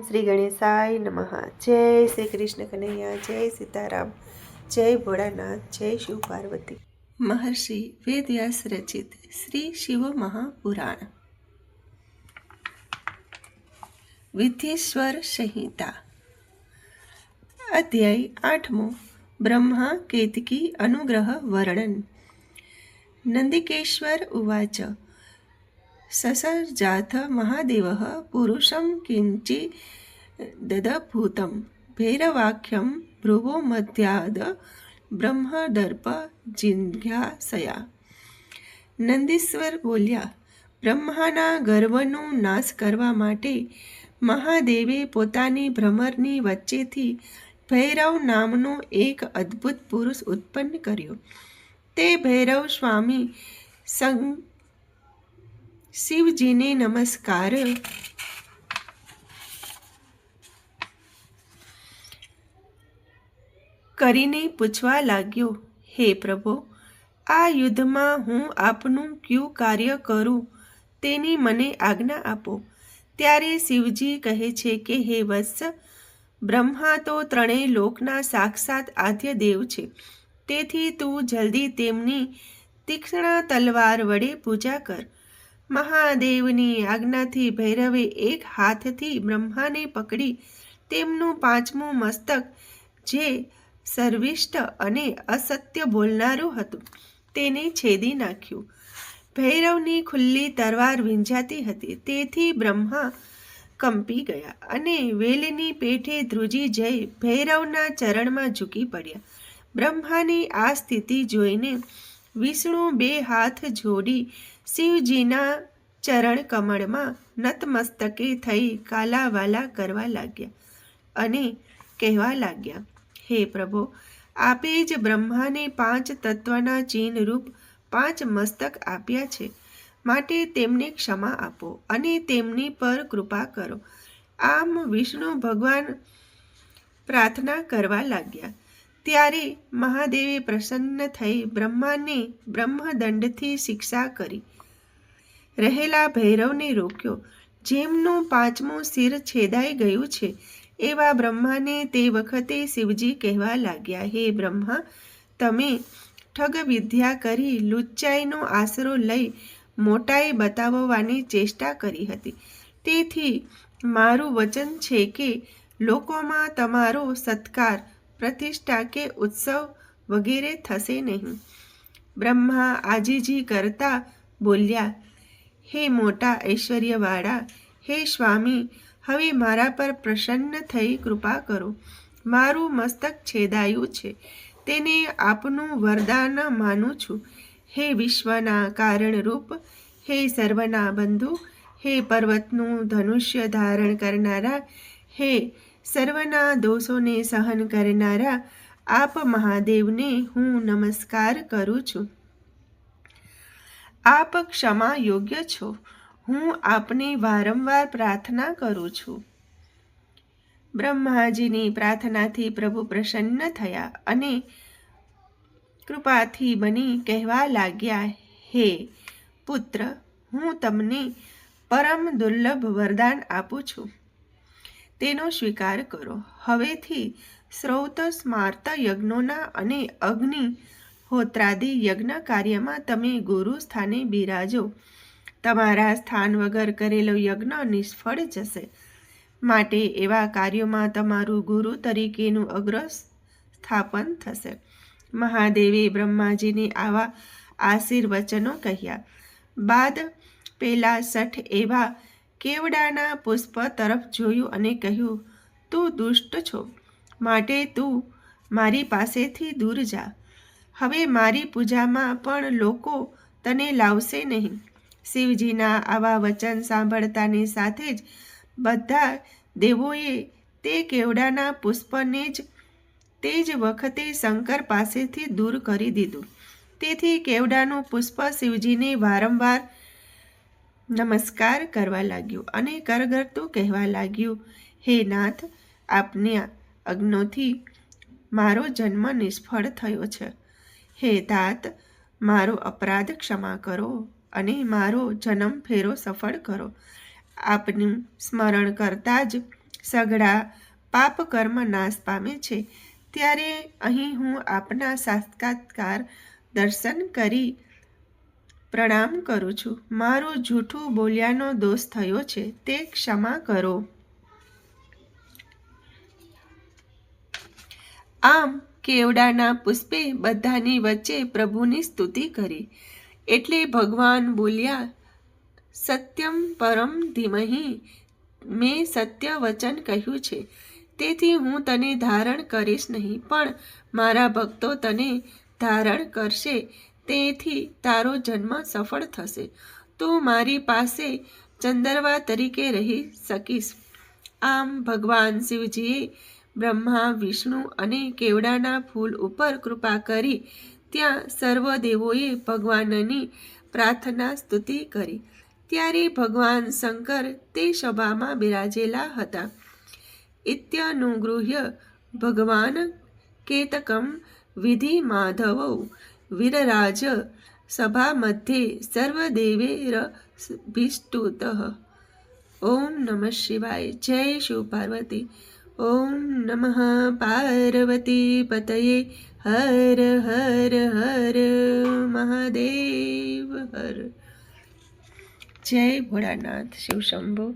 શ્રી ગણેશાય નમઃ. જય શ્રી કૃષ્ણ કનૈયા, જય સીતારામ, જય ભોળાનાથ, જય શિવ પાર્વતી. મહર્ષિ વેદવ્યાસ રચિત શ્રી શિવ મહાપુરાણ. વિદ્યેશ્વર સંહિતા. અધ્યાય આઠમો. બ્રહ્મા, કેતકી, અનુગ્રહ, વર્ણન. નંદિકેશ્વર ઉવાચ. સસર્જાથ મહાદેવ પુરુષં કિંચિ દદભૂતમ ભૈરવાખ્યં ભ્રુવો મધ્યાદ બ્રહ્મદર્પ જિજ્ઞાસયા નંદીશ્વર બોલ્યા બ્રહ્માના ગર્વનો નાશ કરવા માટે મહાદેવે પોતાની ભ્રમરની વચ્ચેથી ભૈરવ નામનો એક અદ્ભુત પુરુષ ઉત્પન્ન કર્યો. તે ભૈરવ સ્વામી સંગ શિવજીને નમસ્કાર. કરીને પૂછવા લાગ્યો, હે પ્રભુ, આ યુદ્ધમાં હું આપનું કયું કાર્ય કરું? તેની મને આજ્ઞા આપો. ત્યારે શિવજી કહે છે કે, હે વત્સ, બ્રહ્મા તો ત્રણેય લોકના સાક્ષાત આદ્ય દેવ છે. તેથી તું જલ્દી તેમની તીક્ષ્ણ તલવાર વડે પૂજા કર. મહાદેવની આજ્ઞાથી ભૈરવે એક હાથથી બ્રહ્માને પકડી તેમનું પાંચમું મસ્તક, જે સર્વિષ્ટ અને અસત્ય બોલનારું હતું, તેને છેદી નાખ્યું. ભૈરવની ખુલ્લી તરવાર વિંજાતી હતી, તેથી બ્રહ્મા કંપી ગયા અને વેલની પેઠે ધ્રુજી જઈ ભૈરવના ચરણમાં ઝૂકી પડ્યા. બ્રહ્માની આ સ્થિતિ જોઈને વિષ્ણુ બે હાથ જોડી શિવજીના ચરણ કમળમાં નતમસ્તકે થઈ કાલાવાલા કરવા લાગ્યા અને કહેવા લાગ્યા, હે પ્રભુ, આપે જ બ્રહ્માને પાંચ તત્વના ચિહ્ન રૂપ પાંચ મસ્તક આપ્યા છે. માટે તેમને ક્ષમા આપો અને તેમની પર કૃપા કરો. આમ વિષ્ણુ ભગવાન પ્રાર્થના કરવા લાગ્યા. ત્યારે મહાદેવે પ્રસન્ન થઈ બ્રહ્માને બ્રહ્મદંડથી શિક્ષા કરી. રહેલા ભૈરવને રોક્યો. જેમનું પાંચમું શિર છેદાઈ ગયું છે, એવા બ્રહ્માને તે વખતે શિવજી કહેવા લાગ્યા, હે બ્રહ્મા, તમે ઠગ વિદ્યા કરી લુચ્ચાઈનો આશરો લઈ મોટાઈ બતાવવાની ચેષ્ટા કરી હતી. તેથી મારું વચન છે કે લોકોમાં તમારો સત્કાર પ્રતિષ્ઠા કે ઉત્સવ વગેરે થશે નહીં. બ્રહ્મા આજીજી કરતા બોલ્યા, હે મોટા ઐશ્વર્યવાળા, હે સ્વામી, હવે મારા પર પ્રસન્ન થઈ કૃપા કરો. મારું મસ્તક છેદાયું છે. તેને આપનું વરદાન માનું છું. હે વિશ્વના કારણરૂપ, હે સર્વના બંધુ, હે પર્વતનું ધનુષ્ય ધારણ કરનારા, હે સર્વના દોષોને સહન કરનારા આપ મહાદેવને હું નમસ્કાર કરું છું. આપ ક્ષમા યોગ્ય છો. હું આપને વારંવાર પ્રાર્થના કરું છું. બ્રહ્માજીની પ્રાર્થનાથી પ્રભુ પ્રસન્ન થયા અને કૃપાથી બની કહેવા લાગ્યા, હે પુત્ર, હું તમને પરમ દુર્લભ વરદાન આપું છું. તેનો સ્વીકાર કરો. હવેથી શ્રૌત સ્માર્ત યજ્ઞોના અને અગ્નિ હોત્રાદિ યજ્ઞ કાર્યમાં તમે ગુરુ સ્થાને બિરાજો. તમારા સ્થાન વગર કરેલો યજ્ઞ નિષ્ફળ જશે. માટે એવા કાર્યોમાં તમારું ગુરુ તરીકેનું અગ્ર સ્થાપન થશે. મહાદેવે બ્રહ્માજીને આવા આશીર્વચનો કહ્યા. બાદ પેલા સઠ એવા કેવડાના પુષ્પ તરફ જોયું અને કહ્યું, તું દુષ્ટ છો. માટે તું મારી પાસેથી દૂર જા. હવે મારી પૂજામાં પણ લોકો તને લાવશે નહીં. શિવજીના આવા વચન સાંભળતાની સાથે જ બધા દેવોએ તે કેવડાના પુષ્પને જ તે જ વખતે શંકર પાસેથી દૂર કરી દીધું. તેથી કેવડાનું પુષ્પ શિવજીને વારંવાર નમસ્કાર કરવા લાગ્યું અને કરગરતું કહેવા લાગ્યું, હે નાથ, આપને અગ્નોથી મારો જન્મ નિષ્ફળ થયો છે. હે તાત મારો અપરાધ ક્ષમા કરો અને મારો જન્મ ફેરો સફળ કરો. આપનું સ્મરણ કરતાં જ સઘળા પાપ કર્મ નાશ પામે છે. ત્યારે અહીં હું આપના સાક્ષાત્કાર દર્શન કરી પ્રણામ કરું છું. મારું જૂઠું બોલ્યાનો દોષ થયો છે, તે ક્ષમા કરો. આમ કેવડાના પુષ્પે બધાની વચ્ચે પ્રભુની સ્તુતિ કરી. એટલે ભગવાન બોલ્યા, સત્યમ પરમ ધીમહી, મેં સત્ય વચન કહ્યું છે. તેથી હું તને ધારણ કરીશ નહીં, પણ મારા ભક્તો તને ધારણ કરશે. તેથી તારો જન્મ સફળ થશે. તું મારી પાસે ચંદરવા તરીકે રહી શકીશ. આમ ભગવાન શિવજીએ બ્રહ્મા, વિષ્ણુ અને કેવડાના ફૂલ ઉપર કૃપા કરી ત્યાં સર્વ દેવોએ ભગવાનની પ્રાર્થના સ્તુતિ કરી. ત્યારે ભગવાન શંકર તે સભામાં બિરાજેલા હતા. ઇત્યનુગૃહ્ય ભગવાન કેતકમ વિધિ માધવૌ વિરરાજ સભા મધ્યે સર્વદેવેરભીષ્ટુત ઓમ નમઃ શિવાય જય શિવ પાર્વતી ઓમ નમઃ પાર્વતી પતયે હર હર હર મહાદેવ હર જય ભોળાનાથ શિવ શંભુ